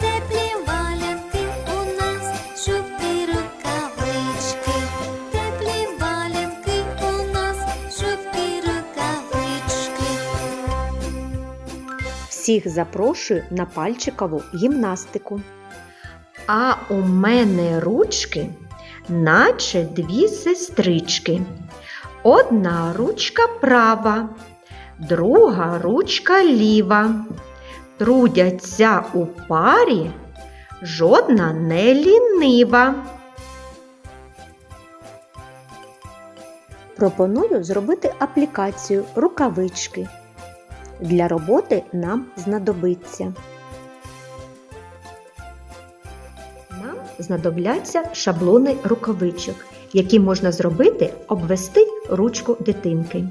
теплі валянки у нас, жовті рукавички, теплі валянки у нас, жовті рукавички. Всіх запрошую на пальчикову гімнастику. А у мене ручки, наче дві сестрички. Одна ручка права, друга ручка ліва. Трудяться у парі, жодна не лінива. Пропоную зробити аплікацію рукавички. Для роботи нам знадобиться. Нам знадобляться шаблони рукавичок, які можна зробити, обвести ручку дитинки.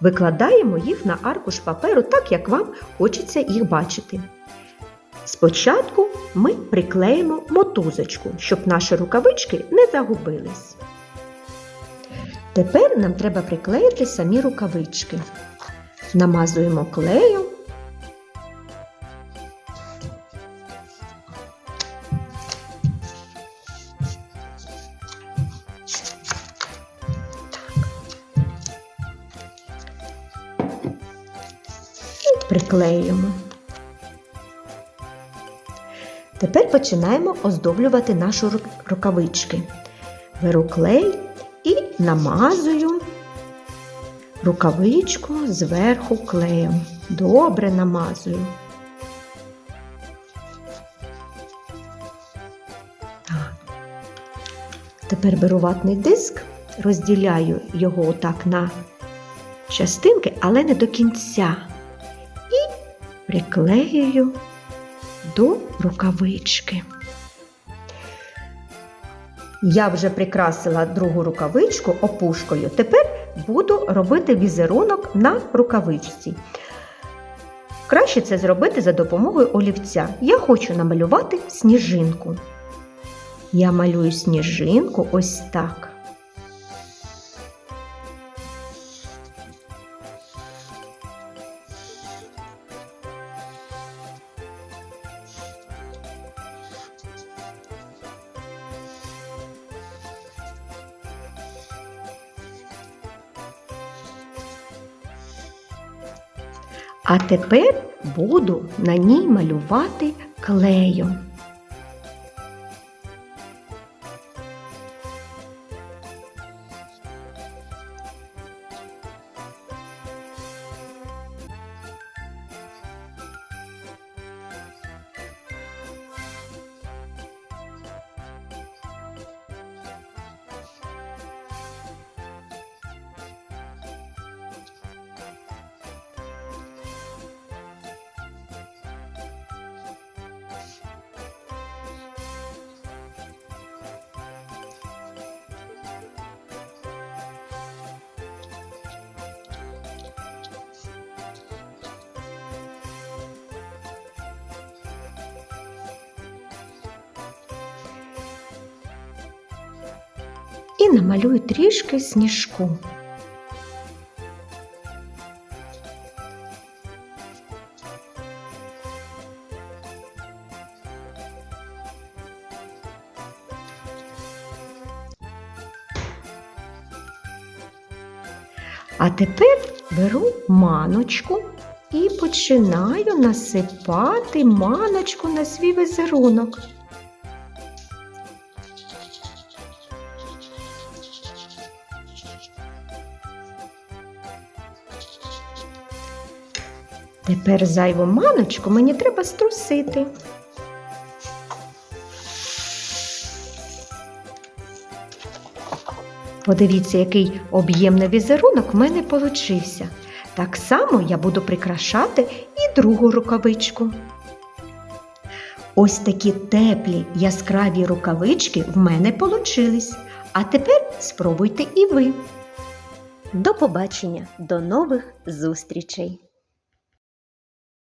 Викладаємо їх на аркуш паперу так, як вам хочеться їх бачити. Спочатку ми приклеїмо мотузочку, щоб наші рукавички не загубились. Тепер нам треба приклеїти самі рукавички. Намазуємо клеєм. І приклеюємо. Тепер починаємо оздоблювати наші рукавички. Беру клей і намазую рукавичку зверху клеєм. Добре намазую. Тепер беру ватний диск, розділяю його отак на частинки, але не до кінця. Приклеюю до рукавички. Я вже прикрасила другу рукавичку опушкою. Тепер буду робити візерунок на рукавичці. Краще це зробити за допомогою олівця. Я хочу намалювати сніжинку. Я малюю сніжинку ось так. А тепер буду на ній малювати клеєм. І намалюю трішки сніжку. А тепер беру маночку і починаю насипати маночку на свій візерунок. Тепер зайву маночку мені треба струсити. Подивіться, який об'ємний візерунок в мене получився. Так само я буду прикрашати і другу рукавичку. Ось такі теплі яскраві рукавички в мене получились. А тепер спробуйте і ви. До побачення, до нових зустрічей!